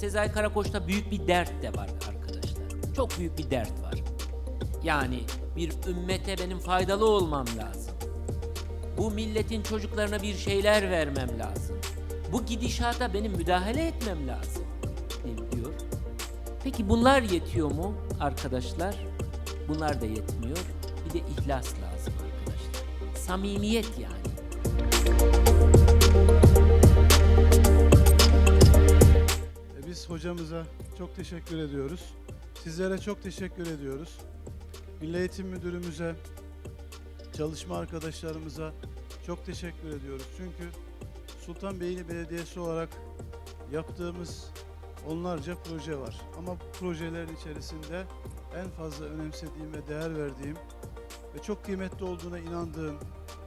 Kubilay Karakoç'ta büyük bir dert de var arkadaşlar. Çok büyük bir dert var. Yani bir ümmete benim faydalı olmam lazım. Bu milletin çocuklarına bir şeyler vermem lazım. Bu gidişata benim müdahale etmem lazım diyor. Peki bunlar yetiyor mu arkadaşlar? Bunlar da yetmiyor. Bir de ihlas lazım arkadaşlar. Samimiyet yani. Hocamıza çok teşekkür ediyoruz. Sizlere çok teşekkür ediyoruz. Milli Eğitim Müdürümüze, çalışma arkadaşlarımıza çok teşekkür ediyoruz. Çünkü Sultanbeyli Belediyesi olarak yaptığımız onlarca proje var. Ama bu projelerin içerisinde en fazla önemsediğim ve değer verdiğim ve çok kıymetli olduğuna inandığım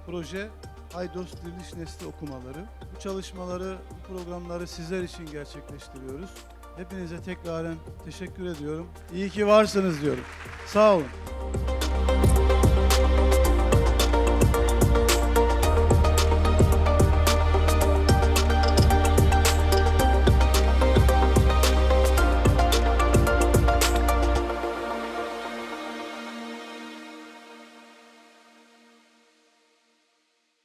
proje Aydos Diriliş Nesli okumaları. Bu çalışmaları, bu programları sizler için gerçekleştiriyoruz. Hepinize tekraren teşekkür ediyorum. İyi ki varsınız diyorum. Sağ olun.